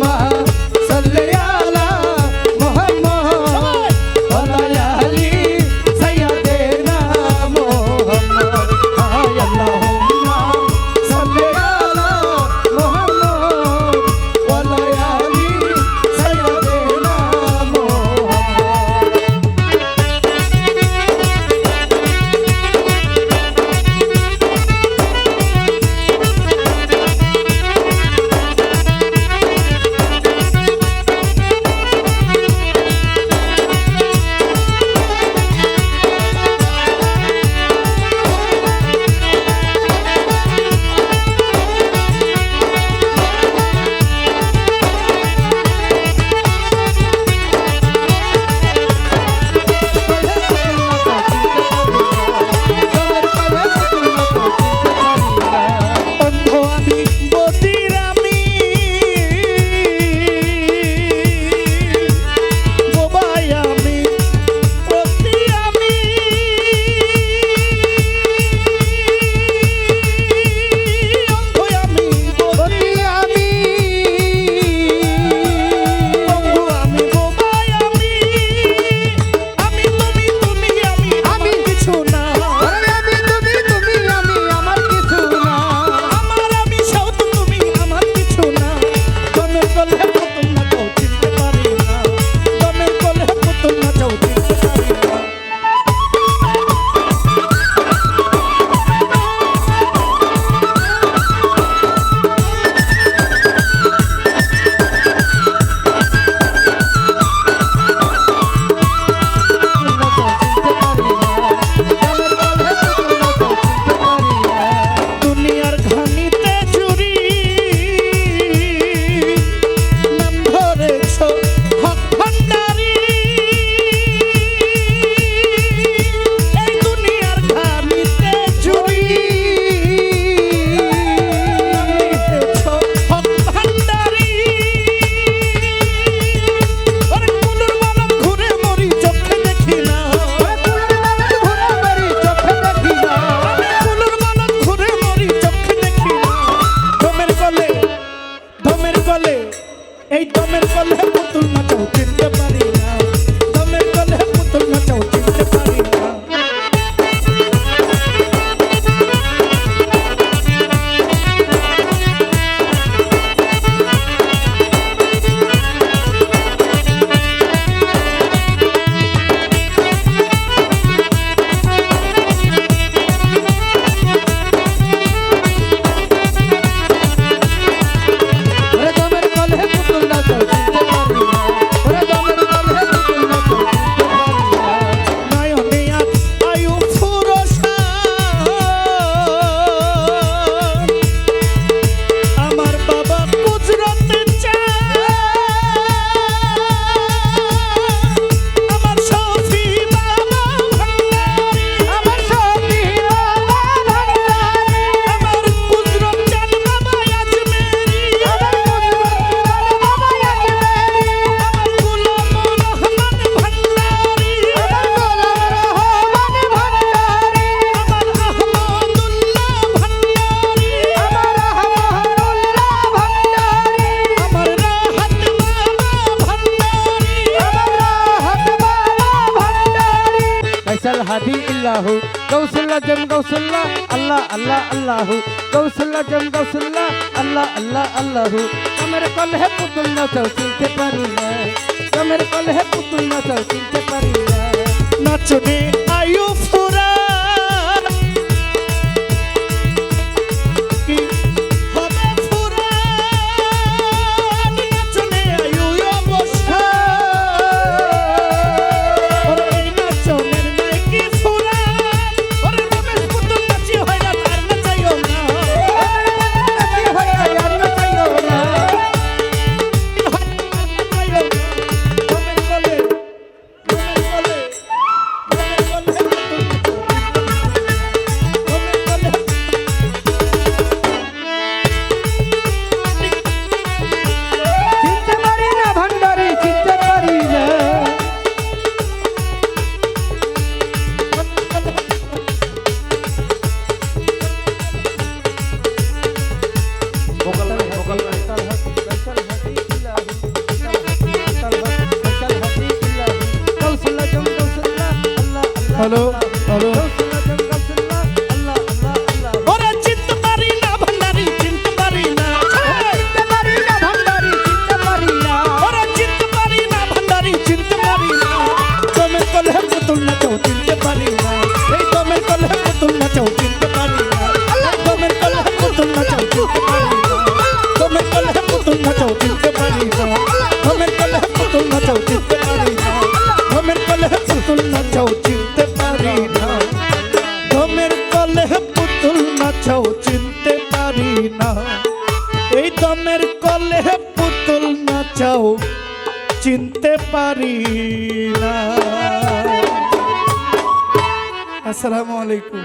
ما صل এই দমের কলে अल्लाह गौसल्ला जम गौसल्ला अल्लाह अल्लाह अल्लाह गौसल्ला जम गौसल्ला अल्लाह अल्लाह अल्लाह कमर कल है पुतुल न चल चिंते परिला कमर कल है पुतुल न चल hello পারি না। আসসালামু আলাইকুম।